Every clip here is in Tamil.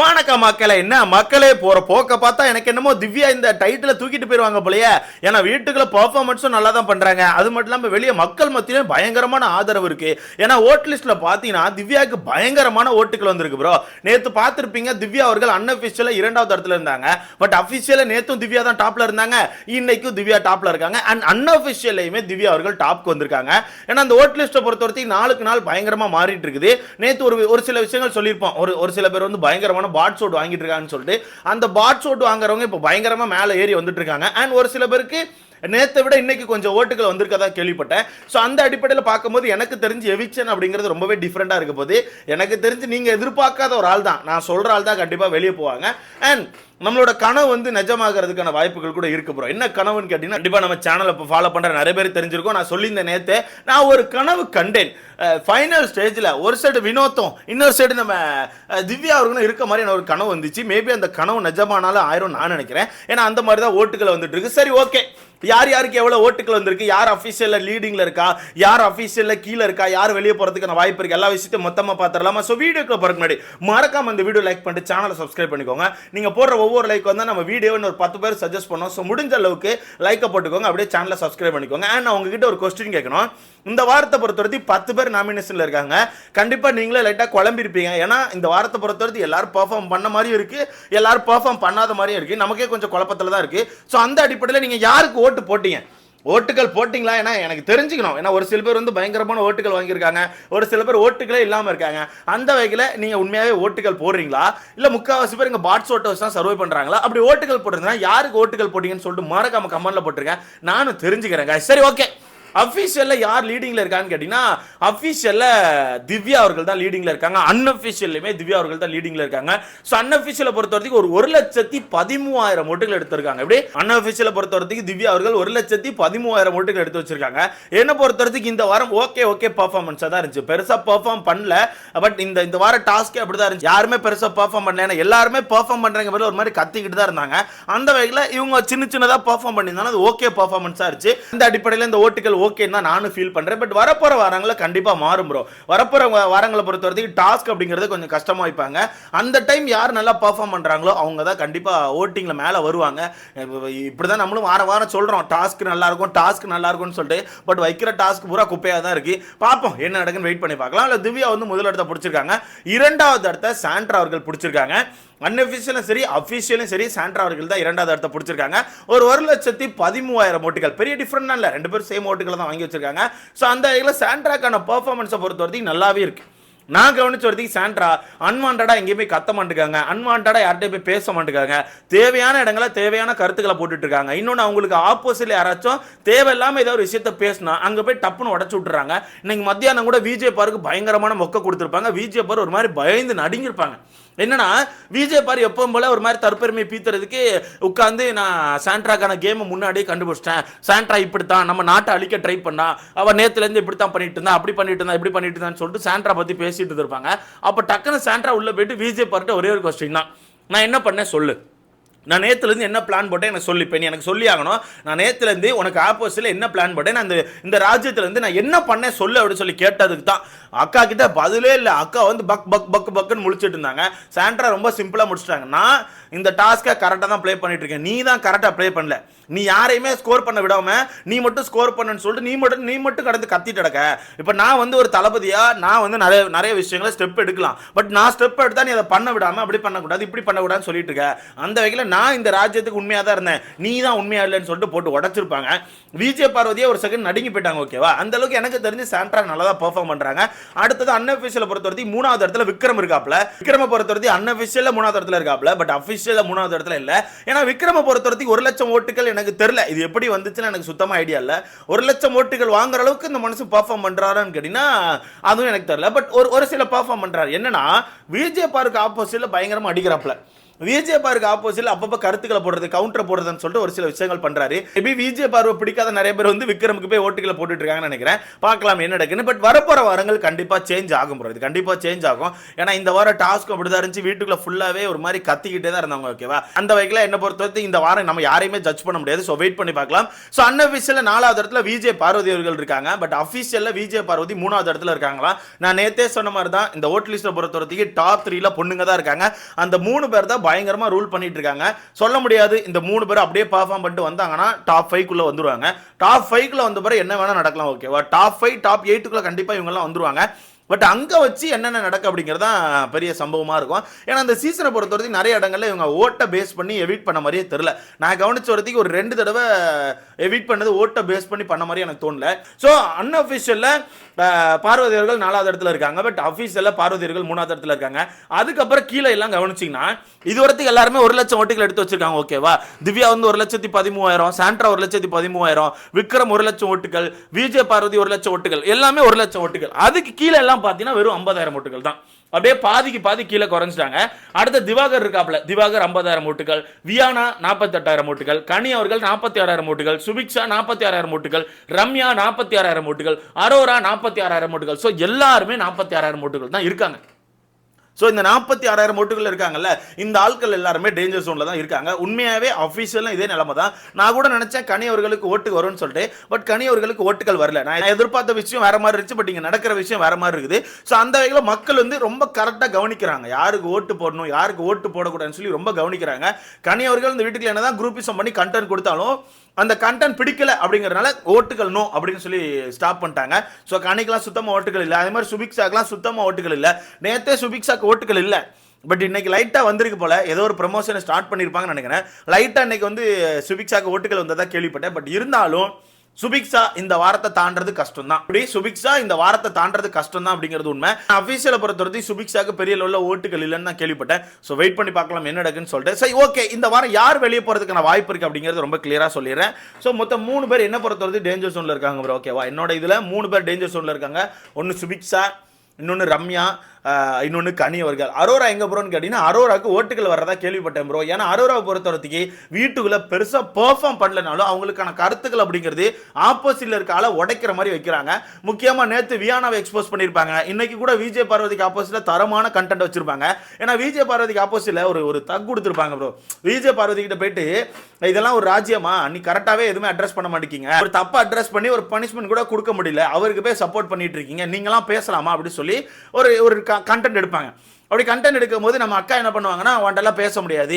வணக்கம் மக்களை என்ன? மக்களே போற போக்க பார்த்தா எனக்கு என்னமோ திவ்யா இந்த டைட்டில தூக்கிட்டு போயிருவாங்க போலயே. ஏன்னா வீட்டுக்குள்ள பர்ஃபார்மன்ஸும் நல்லா தான் பண்றாங்க. அது மட்டும் இல்லாம வெளியே மக்கள் மத்தியிலும் பயங்கரமான ஆதரவு இருக்கு. ஏன்னா ஓட் லிஸ்ட்ல பாத்தீங்கன்னா திவ்யாவுக்கு பயங்கரமான ஓட்டுகள் வந்திருக்கு ப்ரோ நேத்து பார்த்திருப்பீங்க திவ்யா அவர்கள் அன்அபிஷியல இரண்டாவது இடத்துல இருந்தாங்க. பட் அபிஷியல நேத்தும் திவ்யா தான் டாப்ல இருந்தாங்க. இன்னைக்கும் திவ்யா டாப்ல இருக்காங்க. அண்ட் அன்அபிஷியலையுமே திவ்யா அவர்கள் டாப்க்கு வந்திருக்காங்க. ஏன்னா அந்த ஓட் லிஸ்ட்டை பொறுத்த வரைக்கும் நாளுக்கு நாள் பயங்கரமா மாறிட்டு இருக்குது. நேத்து ஒரு ஒரு சில விஷயங்கள் சொல்லியிருப்போம். ஒரு ஒரு சில பேர் வந்து பயங்கரமான பாட் சோட் வாங்கிட்டு இருக்காங்கன்னு சொல்லிட்டு அந்த பாட் சோட் வாங்குறவங்க இப்போ பயங்கரமாக மேலே ஏறி வந்துட்டு இருக்காங்க. அண்ட் ஒரு சில பேருக்கு நேற்றை விட இன்னைக்கு கொஞ்சம் ஓட்டுகள் வந்திருக்கதா கேள்விப்பட்டேன். ஸோ அந்த அடிப்படையில் பார்க்கும்போது எனக்கு தெரிஞ்சு எவிக்ஷன் அப்படிங்கிறது ரொம்பவே டிஃப்ரெண்டாக இருக்க போது எனக்கு தெரிஞ்சு நீங்கள் எதிர்பார்க்காத ஒரு ஆள் தான் நான் சொல்கிற ஆள் தான் கண்டிப்பாக வெளியே போவாங்க. அண்ட் நம்மளோட கனவு வந்து நிஜமாகிறதுக்கான வாய்ப்புகள் கூட இருக்கு ப்ரோ என்ன கனவுன்னு கேட்டீங்கன்னா கண்டிப்பாக நம்ம சேனலை இப்போ ஃபாலோ பண்ணுற நிறைய பேர் தெரிஞ்சிருக்கோம். நான் சொல்லியிருந்த நேற்று நான் ஒரு கனவு கண்டேன். ஃபைனல் ஸ்டேஜில் ஒரு சைடு வினோத்தம் இன்னொரு சைடு நம்ம திவ்யா அவர்களும் இருக்க மாதிரி எனக்கு ஒரு கனவு வந்துச்சு. மேபி அந்த கனவு நிஜமானாலும் ஆயிரும் நான் நினைக்கிறேன். ஏன்னா அந்த மாதிரி தான் ஓட்டுகள் வந்துட்டு இருக்கு சரி ஓகே யார் யாருக்கு எவ்வளோ ஓட்டுகள் வந்திருக்கு? யார் அஃபீஷியலில் லீடிங்கில் இருக்கா? யார் அஃபீஷியலில் கீழே இருக்கா? யார் வெளியே போகிறதுக்கான வாய்ப்பு இருக்குது எல்லா விஷயத்தையும் மொத்தமாக பார்த்துடலாமா ஸோ வீடியோக்கு போகிறதுக்கு முன்னாடி மறக்காம இந்த வீடியோ லைக் பண்ணிட்டு சேனலை சப்ஸ்கிரைப் பண்ணிக்கோங்க. நீங்கள் போடுற ஒவ்வொரு லைக் வந்து நம்ம வீடியோன்னு ஒரு பத்து பேர் சஜஸ்ட் பண்ணோம். ஸோ முடிஞ்ச அளவுக்கு லைக்கை போட்டுக்கோங்க. அப்படியே சேனலை சப்ஸ்கிரைப் பண்ணிக்கோங்க. அண்ட் நான் உங்ககிட்ட ஒரு கொஸ்டின் கேட்கணும். இந்த வாரத்தை பொறுத்த வரைக்கும் பத்து பேர் நாமினேஷனில் இருக்காங்க. கண்டிப்பாக நீங்களே லைட்டாக குழம்பிருப்பீங்க ஏன்னா இந்த வாரத்தை பொறுத்தவரைக்கும் எல்லாரும் பெர்ஃபார்ம் பண்ண மாதிரியும் இருக்குது எல்லாரும் பெர்ஃபார்ம் பண்ணாத மாதிரியும் இருக்குது நமக்கே கொஞ்சம் குழப்பத்தில் தான் இருக்குது ஸோ அந்த அடிப்படையில் நீங்கள் யாருக்கு ஓட்டு போட்டீங்க? ஓட்டுகள் போட்டிங்களா? ஏன்னா எனக்கு தெரிஞ்சுக்கணும். ஏன்னா ஒரு சில பேர் வந்து பயங்கரமான ஓட்டுகள் வாங்கியிருக்காங்க. ஒரு சில பேர் ஓட்டுகளே இல்லாமல் இருக்காங்க. அந்த வகையில் நீங்கள் உண்மையாகவே ஓட்டுகள் போடுறீங்களா? இல்லை முக்கால்வாசி பேர் இங்கே பாட்ஸ் ஓட்டர்ஸ் தான் சர்வை பண்ணுறாங்களா அப்படி ஓட்டுகள் போட்டிருந்தா யாருக்கு ஓட்டுகள் போட்டிங்கன்னு சொல்லிட்டு மறக்காம கமெண்ட்ல போட்டிருக்கேன். நானும் தெரிஞ்சுக்கிறேன் சரி ஓகே அஃபிஷியலில் யார் லீடிங்கில் இருக்கான்னு கேட்டிங்கன்னா அஃபிஷியலில் திவ்யா அவர்கள் தான் லீடிங்கில் இருக்காங்க. அன்அஃபீஷியல்லையுமே திவ்யா அவர்கள் தான் லீடிங்கில் இருக்காங்க. ஸோ அன்அஃபீஷியலை பொறுத்த வரைக்கும் ஒரு ஒரு லட்சத்தி பதிமூவாயிரம் ஓட்டுகள் எடுத்திருக்காங்க. எப்படி? அன்அஃபீஷியலை பொறுத்த வரைக்கும் திவ்யா அவர்கள் ஒரு லட்சத்தி பதிமூவாயிரம் ஓட்டுகள் எடுத்து வச்சிருக்காங்க. என்னை பொறுத்த வரைக்கும் இந்த வாரம் ஓகே ஓகே பர்ஃபார்மன்ஸாக தான் இருந்துச்சு. பெருசாக பெர்ஃபார்ம் பண்ணல. பட் இந்த இந்த வார டாஸ்க்கே அப்படி தான் இருந்துச்சு. யாருமே பெருசாக பெர்ஃபார்ம் பண்ணல. ஏன்னா எல்லாருமே பெர்ஃபார்ம் பண்ணுறங்க ஒரு மாதிரி கத்திக்கிட்டு தான் இருந்தாங்க. அந்த வகையில் இவங்க சின்ன சின்னதாக பர்ஃபார்ம் பண்ணியிருந்தாலும் அது ஓகே பர்ஃபார்மன்ஸாக இருந்துச்சு. இந்த அடிப்படையில் இந்த ஓட்டுகள் ஓகேன்னு தான் நானும் ஃபீல் பண்ணுறேன் பட் வரப்போகிற வாரங்களில் கண்டிப்பாக மாறும் ப்ரோ வரப்போகிற வாரங்களை பொறுத்த வரைக்கும் டாஸ்க் அப்படிங்கிறது கொஞ்சம் கஷ்டமாக வைப்பாங்க அந்த டைம் யார் நல்லா பர்ஃபார்ம் பண்ணுறாங்களோ அவங்க தான் கண்டிப்பாக ஓட்டிங்கில் மேலே வருவாங்க. இப்படி தான் நம்மளும் வார வாரம் சொல்கிறோம் டாஸ்க் நல்லாயிருக்கும் டாஸ்க் நல்லா இருக்கும்னு சொல்லிட்டு பட் வைக்கிற டாஸ்க் பூரா குப்பையாக தான் இருக்குது பார்ப்போம் என்ன நடக்குன்னு வெயிட் பண்ணி பார்க்கலாம். இல்லை திவ்யா வந்து முதல் இடத்த பிடிச்சிருக்காங்க. இரண்டாவது இடத்த சாண்ட்ரா அவர்கள் பிடிச்சிருக்காங்க. அன்அஃபிஷியலும் சரி அஃபிஷியலும் சரி சாண்ட்ரா அவர்கள் தான் இரண்டாவது இடத்த பிடிச்சிருக்காங்க. ஒரு ஒரு லட்சத்தி பதிமூவாயிரம் ஓட்டுகள். பெரிய டிஃப்ரெண்ட் இல்லை ரெண்டு பேரும் சேம் ஓட்டுகளை தான் வாங்கி வச்சிருக்காங்க. ஸோ அந்த இதில் சாண்ட்ராக்கான பர்ஃபார்மன்ஸை பொறுத்த வரைக்கும் நல்லாவே இருக்குது நான் கவனிச்ச வரைக்கும் சாண்ட்ரா அன்வான்டா எங்கேயுமே கத்த மாட்டேங்காங்க அன்வான்டா யார்கிட்டயும் போய் பேச மாட்டேங்காங்க தேவையான இடங்கள தேவையான கருத்துக்களை போட்டுட்டு இருக்காங்க இன்னொன்று அவங்களுக்கு ஆப்போசிட்ல யாராச்சும் தேவையில்லாமல் ஏதோ ஒரு விஷயத்த பேசினா அங்க போய் டப்புன்னு உடச்சு விட்டுறாங்க. இன்னைக்கு மத்தியானம் கூட விஜய் பாருக்கு பயங்கரமான மொக்க கொடுத்துருப்பாங்க. விஜய் பார் ஒரு மாதிரி பயந்து நடுங்கிருப்பாங்க என்னன்னா விஜய் பார் எப்பவும் போல ஒரு மாதிரி தற்பெருமை பீத்துறதுக்கு உட்காந்து நான் சாண்ட்ராக்கான கேமை முன்னாடியே கண்டுபிடிச்சிட்டேன். சாண்ட்ரா இப்படித்தான் நம்ம நாட்டை அழிக்க ட்ரை பண்ணா அவ நேத்துல இருந்து இப்படி தான் பண்ணிட்டு இருந்தா அப்படி பண்ணிட்டு இருந்தா இப்படி பண்ணிட்டு இருந்தான்னு சொல்லிட்டு சாண்ட்ரா பத்தி பேசிட்டு இருப்பாங்க அப்ப டக்குன்னு சாண்ட்ரா உள்ள போயிட்டு விஜய் பார்ட்டு ஒரே ஒரு கொஸ்டின் தான். நான் என்ன பண்ணேன்? சொல்லு. நான் நேற்றுலேருந்து என்ன பிளான் போட்டேன் எனக்கு சொல்லி நீ எனக்கு சொல்லி ஆகணும். நான் நேற்றுலேருந்து உனக்கு ஆப்போசிட்டில் என்ன பிளான் போட்டேன்? நான் இந்த இந்த ராஜ்யத்துலேருந்து நான் என்ன பண்ணேன் சொல்லு அப்படின்னு சொல்லி கேட்டதுக்கு தான். அக்கா கிட்ட பதிலே இல்லை. அக்கா வந்து பக் பக் பக் பக்குன்னு முடிச்சுட்டு இருந்தாங்க. சாண்ட்ரா ரொம்ப சிம்பிளாக முடிச்சிட்டாங்க. நான் இந்த டாஸ்க்கை கரெக்டாக தான் ப்ளே பண்ணிட்டு இருக்கேன். நீ தான் கரெக்டாக ப்ளே பண்ணல. நீ யாரையுமே ஸ்கோர் பண்ண விடாம நீ மட்டும் ஸ்கோர் பண்ணுன்னு சொல்லிட்டு நீ மட்டும் நீ மட்டும் கடந்து கத்திட்டு கிடக்க. இப்போ நான் வந்து ஒரு தளபதியாக நான் வந்து நிறைய நிறைய விஷயங்களை ஸ்டெப் எடுக்கலாம். பட் நான் ஸ்டெப் எடுத்தால் நீ அதை பண்ண விடாமல் அப்படி பண்ணக்கூடாது இப்படி பண்ணக்கூடாதுன்னு சொல்லிட்டு இருக்க. அந்த வகையில் நான் இந்த ராஜ்யத்துக்கு உண்மையாக தான் இருந்தேன். நீ தான் உண்மையாக இல்லைன்னு சொல்லிட்டு போட்டு உடச்சிருப்பாங்க. விஜய பார்வதியே ஒரு செகண்ட் நடுங்கி போயிட்டாங்க ஓகேவா அந்த அளவுக்கு எனக்கு தெரிஞ்சு சாண்ட்ரா நல்லா தான் பெர்ஃபார்ம் பண்ணுறாங்க அடுத்தது அன்அஃபிஷியலை பொறுத்த வரைக்கும் மூணாவது இடத்துல விக்ரம் இருக்காப்ல விக்ரம பொறுத்தவரைக்கும் அன்அஃபிஷியலில் மூணாவது இடத்துல இருக்காப்ல பட் அஃபிஷியலில் மூணாவது இடத்துல இல்லை. ஏன்னா விக்ரம பொறுத்தவரைக்கும் ஒரு லட்சம் ஓட்டுகள் எனக்கு தெரில இது எப்படி வந்துச்சுன்னு எனக்கு சுத்தமாக ஐடியா இல்லை. ஒரு லட்சம் ஓட்டுகள் வாங்குற அளவுக்கு இந்த மனுஷன் பெர்ஃபார்ம் பண்றாரான்னு கேட்டிங்கன்னா அதுவும் எனக்கு தெரில பட் ஒரு ஒரு சில பெர்ஃபார்ம் பண்ணுறாரு என்னன்னா விஜய் பார்க்கு ஆப்போசிட்டில் பயங்கரமாக அடிக்கிறாப்ல விஜய பாருக்கு ஆப்போசிட்ல அப்பப்போ கருத்துக்களை போடுறது கவுண்டர் போடுறதுன்னு சொல்லிட்டு ஒரு சில விஷயங்கள் பண்றாரு. மேபி விஜய பார்வை பிடிக்காத நிறைய பேர் வந்து விக்ரமுக்கு போய் ஓட்டுகளை போட்டுட்டு இருக்காங்கன்னு நினைக்கிறேன். பார்க்கலாம் என்ன நடக்குன்னு பட் வரப்போற வாரங்கள் கண்டிப்பா சேஞ்ச் ஆகும் ப்ரோ இது கண்டிப்பா சேஞ்ச் ஆகும். ஏன்னா இந்த வாரம் டாஸ்க் அப்படிதான் இருந்துச்சு. வீட்டுக்குள்ள ஃபுல்லாவே ஒரு மாதிரி கத்திக்கிட்டே தான் இருந்தாங்க ஓகேவா அந்த வகையில் என்ன பொறுத்தவரைக்கும் இந்த வாரம் நம்ம யாரையுமே ஜட்ஜ் பண்ண முடியாது. ஸோ வெயிட் பண்ணி பார்க்கலாம். ஸோ அன்அஃபிஷியல் நாலாவது இடத்துல விஜய் பார்வதி அவர்கள் இருக்காங்க. பட் அஃபிஷியல்ல விஜய் பார்வதி மூணாவது இடத்துல இருக்காங்களா? நான் நேத்தே சொன்ன மாதிரி தான் இந்த ஓட் லிஸ்ட்டை பொறுத்தவரைக்கும் டாப் த்ரீல பொண்ணுங்க தான் இருக்காங்க. அந்த மூணு பேர் தான் பயங்கரமாக ரூல் பண்ணிட்டு இருக்காங்க சொல்ல முடியாது இந்த மூணு பேர் அப்படியே பர்ஃபார்ம் பண்ணிட்டு வந்தாங்கன்னா டாப் ஃபைவ்க்குள்ளே வந்துருவாங்க. டாப் ஃபைவ்க்குள்ளே வந்த பிறகு என்ன வேணால் நடக்கலாம் ஓகேவா டாப் ஃபைவ் டாப் எயிட்டுக்குள்ளே கண்டிப்பாக இவங்கெல்லாம் வந்துருவாங்க. பட் அங்கே வச்சு என்னென்ன நடக்கு அப்படிங்கிறது தான் பெரிய சம்பவமாக இருக்கும். ஏன்னா அந்த சீசனை பொறுத்த வரைக்கும் நிறைய இடங்களில் இவங்க ஓட்டை பேஸ் பண்ணி எவிட் பண்ண மாதிரியே தெரில நான் கவனிச்ச வரத்துக்கு ஒரு ரெண்டு தடவை எவிட் பண்ணது ஓட்டை பேஸ் பண்ணி பண்ண மாதிரி எனக்கு தோணல. ஸோ அன்அஃபிஷியலில் பார்வதியர்கள் நாலாவது இடத்துல இருக்காங்க. பட் அஃபீஷியலில் பார்வதியர்கள் மூணாவது இடத்துல இருக்காங்க. அதுக்கப்புறம் கீழே எல்லாம் கவனிச்சிங்கன்னா இது வரைக்கும் எல்லாருமே ஒரு லட்சம் ஓட்டுகள் எடுத்து வச்சிருக்காங்க. ஓகேவா திவ்யா வந்து ஒரு லட்சத்தி பதிமூவாயிரம் சாண்ட்ரா ஒரு லட்சத்தி பதிமூவாயிரம் விக்ரம் ஒரு லட்சம் ஓட்டுகள் விஜய் பார்வதி ஒரு லட்சம் ஓட்டுகள் எல்லாமே ஒரு லட்சம் ஓட்டுகள். அதுக்கு கீழே எல்லாம் பார்த்தீங்கன்னா வெறும் ஐம்பதாயிரம் ஓட்டுகள் தான். அப்படியே பாதிக்கு பாதி கீழே குறைஞ்சிட்டாங்க. அடுத்த திவாகர் இருக்காப்ல திவாகர் ஐம்பதாயிரம் ஓட்டுகள் வியானா நாற்பத்தெட்டாயிரம் ஓட்டுகள் கனி அவர்கள் நாற்பத்தி ஆறாயிரம் ஓட்டுகள் சுபிக்ஷா நாற்பத்தி ஆறாயிரம் ஓட்டுகள் ரம்யா நாற்பத்தி ஆறாயிரம் ஓட்டுகள் அரோரா நாற்பத்தி ஆறாயிரம் ஓட்டுகள். ஸோ எல்லாருமே நாற்பத்தி ஆறாயிரம் ஓட்டுகள் தான் இருக்காங்க. ஸோ இந்த நாற்பத்தி ஆறாயிரம் ஓட்டுகள் இருக்காங்கல்ல இந்த ஆட்கள் எல்லாருமே டேஞ்சர் ஜோனில் தான் இருக்காங்க. உண்மையாகவே அஃபீஷியலும் இதே நிலமை தான். நான் கூட நினச்சேன் கனி அவர்களுக்கு ஓட்டு வரும்னு சொல்லிட்டு பட் கனி அவர்களுக்கு ஓட்டுகள் வரல. நான் எதிர்பார்த்த விஷயம் வேற மாதிரி இருந்துச்சு பட் இங்கே நடக்கிற விஷயம் வேற மாதிரி இருக்குது. ஸோ அந்த வகையில் மக்கள் வந்து ரொம்ப கரெக்டாக கவனிக்கிறாங்க. யாருக்கு ஓட்டு போடணும் யாருக்கு ஓட்டு போடக்கூடாதுன்னு சொல்லி ரொம்ப கவனிக்கிறாங்க. கனி அவர்கள் இந்த வீட்டுக்கு என்னதான் குரூப்பிசம் பண்ணி கண்டென்ட் கொடுத்தாலும் அந்த கண்டென்ட் பிடிக்கல அப்படிங்கறதுனால ஓட்டுகள் நோ அப்படின்னு சொல்லி ஸ்டாப் பண்ணிட்டாங்க. ஸோ கணிக்கெல்லாம் சுத்தமாக ஓட்டுகள் இல்லை. அதே மாதிரி சுபிக்ஷாக்கெல்லாம் சுத்தமாக ஓட்டுகள் இல்லை. நேற்றே சுபிக்ஸாக்கு ஓட்டுகள் இல்லை. பட் இன்னைக்கு லைட்டாக வந்திருக்கு போல. ஏதோ ஒரு ப்ரமோஷனை ஸ்டார்ட் பண்ணியிருப்பாங்கன்னு நினைக்கிறேன். லைட்டாக இன்னைக்கு வந்து சுபிக்ஷாக்கு ஓட்டுகள் வந்ததாக கேள்விப்பட்டேன். பட் இருந்தாலும் சுபிக்ஷா இந்த வாரத்தை தாண்டது கஷ்டம் தான் அப்படி சுபிக்ஸா இந்த வாரத்தை தாண்டது கஷ்டம் தான் அப்படிங்கிறது உண்மை. அபிஷியலை பொறுத்தவரை சுபிக்ஸாக்கு பெரிய லெவலில் ஓட்டுகள் இல்லைன்னு தான் கேள்விப்பட்டேன். ஸோ வெயிட் பண்ணி பார்க்கலாம் என்ன நடக்குன்னு சொல்லிட்டு. சரி ஓகே இந்த வாரம் யார் வெளியே போகிறதுக்கான வாய்ப்பு இருக்குது அப்படிங்கிறது ரொம்ப கிளியராக சொல்லிடுறேன். ஸோ மொத்தம் மூணு பேர் என்ன பொறுத்தவரை டேஞ்சர் ஜோனில் இருக்காங்க ஓகேவா என்னோட இதில் மூணு பேர் டேஞ்சர் ஜோனில் இருக்காங்க. ஒன்று சுபிக்ஷா இன்னொன்று ரம்யா. இன்னொன்று கனி அவர்கள். அரோரா எங்கே ப்ரோன்னு கேட்டிங்கன்னா அரோராவுக்கு ஓட்டுகள் வர்றதா கேள்விப்பட்டேன் ப்ரோ ஏன்னா அரோராவை பொறுத்தவரத்துக்கு வீட்டுக்குள்ளே பெருசாக பெர்ஃபார்ம் பண்ணலனாலும் அவங்களுக்கான கருத்துக்கள் அப்படிங்கிறது ஆப்போசிட்டில் இருக்க ஆளை உடைக்கிற மாதிரி வைக்கிறாங்க. முக்கியமாக நேற்று வியானாவை எக்ஸ்போஸ் பண்ணியிருப்பாங்க. இன்னைக்கு கூட விஜய் பார்வதிக்கு ஆப்போசிட்டில் தரமான கண்டென்ட் வச்சிருப்பாங்க. ஏன்னா விஜய் பார்வதிக்கு ஆப்போசிட்டில் ஒரு ஒரு தக் கொடுத்துருப்பாங்க ப்ரோ விஜய் பார்வதி கிட்ட போயிட்டு இதெல்லாம் ஒரு ராஜ்யமா? நீ கரெக்டாகவே எதுவுமே அட்ரஸ் பண்ண மாட்டேங்க ஒரு தப்பாக அட்ரஸ் பண்ணி ஒரு பனிஷ்மெண்ட் கூட கொடுக்க முடியல. அவருக்கு போய் சப்போர்ட் பண்ணிட்டு இருக்கீங்க. நீங்களாம் பேசலாமா? அப்படின்னு சொல்லி ஒரு ஒரு கண்டென்ட் எடுப்பாங்க. அப்படி கண்டென்ட் எடுக்கும் போது நம்ம அக்கா என்ன பண்ணுவாங்கன்னா உன்ட்டெல்லாம் பேச முடியாது.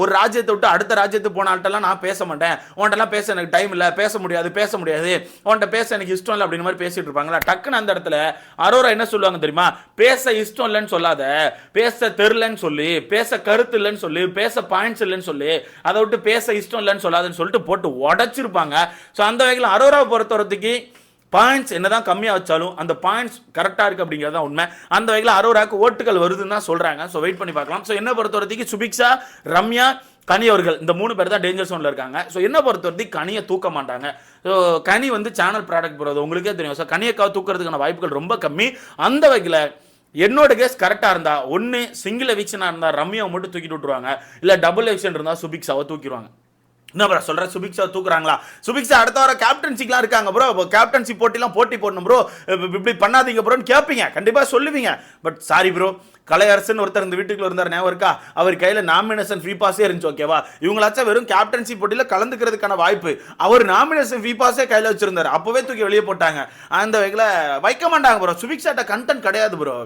ஒரு ராஜ்யத்தை விட்டு அடுத்த ராஜ்யத்துக்கு போன ஆள்கிட்டலாம் நான் பேச மாட்டேன். உன்ட்டெல்லாம் பேச எனக்கு டைம் இல்லை. பேச முடியாது. பேச முடியாது. உன்ட்ட பேச எனக்கு இஷ்டம் இல்லை. அப்படின்னு மாதிரி பேசிட்டு இருப்பாங்களா? டக்குன்னு அந்த இடத்துல அரோரா என்ன சொல்லுவாங்க தெரியுமா? பேச இஷ்டம் இல்லைன்னு சொல்லாத. பேச தெரிலன்னு சொல்லி. பேச கருத்து இல்லைன்னு சொல்லி. பேச பாயிண்ட்ஸ் இல்லைன்னு சொல்லி. அதை விட்டு பேச இஷ்டம் இல்லைன்னு சொல்லாதுன்னு சொல்லிட்டு போட்டு உடச்சிருப்பாங்க. ஸோ அந்த வகையில் அரோராவை வரத்துக்கு பாயிண்ட்ஸ் என்னதான் கம்மியாக வச்சாலும் அந்த பாயிண்ட்ஸ் கரெக்டாக இருக்குது அப்படிங்கிறது தான் உண்மை. அந்த வகையில் அரோராக்கு ஓட்டுகள் வருதுன்னு தான் சொல்கிறாங்க ஸோ வெயிட் பண்ணி பார்க்கலாம். ஸோ என்ன பொறுத்த வரைக்கும் சுபிக்ஷா ரம்யா கனி அவர்கள் இந்த மூணு பேர் தான் டேஞ்சர் சோனில் இருக்காங்க. ஸோ என்ன பொறுத்த வரைக்கும் கனியை தூக்க மாட்டாங்க. ஸோ கனி வந்து சேனல் ப்ராடக்ட் போகிறது உங்களுக்கே தெரியும். ஸோ கனியக்காவை தூக்கிறதுக்கான வாய்ப்புகள் ரொம்ப கம்மி. அந்த வகையில் என்னோட கேஸ் கரெக்டாக இருந்தால் ஒன்று சிங்கிள் எவிக்ஷனாக இருந்தால் ரம்யாவை மட்டும் தூக்கிட்டு விட்டுருவாங்க. இல்லை டபுள் எவிக்ஷன் இருந்தால் சுபிக்ஸாவை தூக்கிடுவாங்க. என்ன ப்ரோ சொல்கிற சுபிக்ஷா தூக்குறாங்களா? சுபிக்ஷா அடுத்த வாரம் கேப்டன்சிக்கெலாம் இருக்காங்க ப்ரோ கேப்டன்சி போட்டிலாம் போட்டி போடணும் ப்ரோ இப்படி பண்ணாதீங்க ப்ரோன்னு கேட்பீங்க கண்டிப்பாக சொல்லுவீங்க. பட் சாரி ப்ரோ கலையரசன் ஒருத்தர் இந்த வீட்டுக்குள்ள இருந்தார் ஞாபகம் இருக்கா? அவர் கையில் நாமினேஷன் ஃப்ரீ பாஸே இருந்துச்சு ஓகேவா இவங்களாச்சும் வெறும் கேப்டன்சி போட்டியில் கலந்துக்கிறதுக்கான வாய்ப்பு. அவர் நாமினேஷன் ஃப்ரீ பாஸே கையில் வச்சிருந்தார். அப்போவே தூக்கி வெளியே போட்டாங்க. அந்த வகையில் வைக்க மாட்டாங்க ப்ரோ சுபிக்ஷாட்ட கண்டென்ட் கிடையாது ப்ரோ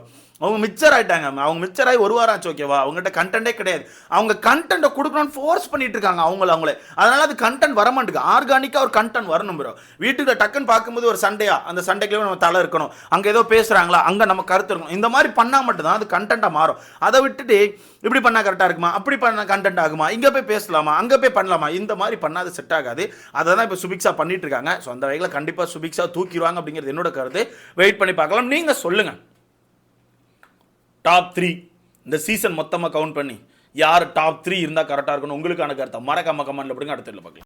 அவங்க மிச்சர் ஆகிட்டாங்க அவங்க மிச்சர் ஆகி ஒரு வாரம் ஆச்சு ஓகேவா அவங்ககிட்ட கண்டென்ட்டே கிடையாது. அவங்க கண்டென்ட்டை கொடுக்கணும்னு ஃபோர்ஸ் பண்ணிட்டு இருக்காங்க அவங்கள அவங்களே. அதனால அது கண்டென்ட் வர ஆர்கானிக்காக ஒரு கண்டென்ட் வரணும் ப்ரோ வீட்டுக்கு டக்குன்னு பார்க்கும்போது ஒரு சண்டையா அந்த சண்டைக்குள்ளே நம்ம தலை இருக்கணும். அங்கே ஏதோ பேசுகிறாங்களா அங்கே நம்ம கருத்து இருக்கணும். இந்த மாதிரி பண்ணால் மட்டும்தான் அது கண்டென்ட்டாக மாறும். அதை விட்டுட்டு இப்படி பண்ணால் கரெக்டாக இருக்குமா? அப்படி பண்ண கண்டென்ட் ஆகுமா? இங்கே போய் பேசலாமா? அங்கே போய் பண்ணலாமா? இந்த மாதிரி பண்ணாது செட் ஆகாது. அதை தான் இப்போ சுபிக்ஷா பண்ணிட்டு இருக்காங்க. ஸோ அந்த வகையில் கண்டிப்பாக சுபிக்ஷா தூக்கிடுவாங்க அப்படிங்கிறது என்னோட கருத்து. வெயிட் பண்ணி பார்க்கலாம். நீங்கள் சொல்லுங்கள் டாப் த்ரீ இந்த சீசன் மொத்தமாக கவுண்ட் பண்ணி யார் டாப் த்ரீ இருந்தால் கரெக்டாக இருக்கணும் உங்களுக்கான கருத்தை? மறக்காம கமெண்ட்ல போடுங்க அடுத்த பார்க்கலாம்.